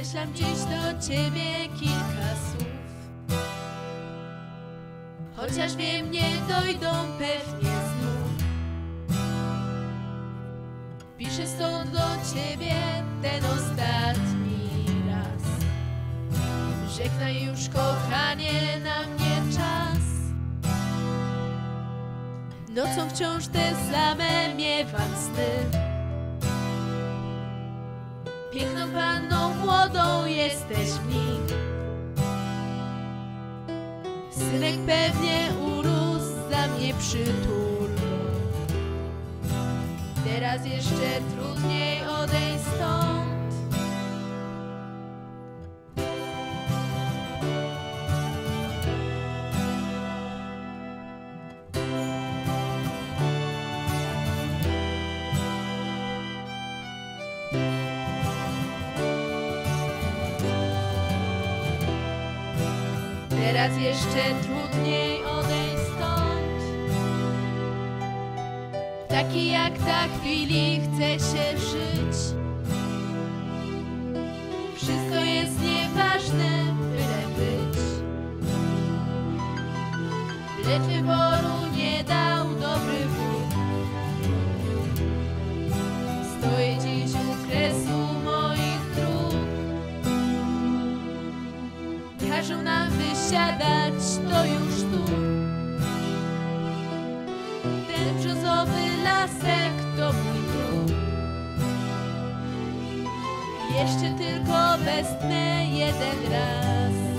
Wyślam dziś do ciebie kilka słów. Chociaż wiem, nie dojdą pewnie znów. Piszę stąd do ciebie ten ostatni raz. Żegnaj już, kochanie, na mnie czas. Nocą wciąż te same miewam sny. Piękną panną młodą jesteś nich. Synek pewnie urósł za mnie przytulno. Teraz jeszcze trudniej odejść stąd. Teraz jeszcze trudniej odejść stąd. Taki jak ta chwili chce się żyć. Wszystko jest nieważne, byle być. Lecz wyboru nie dał Każą nam wysiadać, to już tu. Ten brzozowy lasek to mój dróg. Jeszcze tylko westnę jeden raz.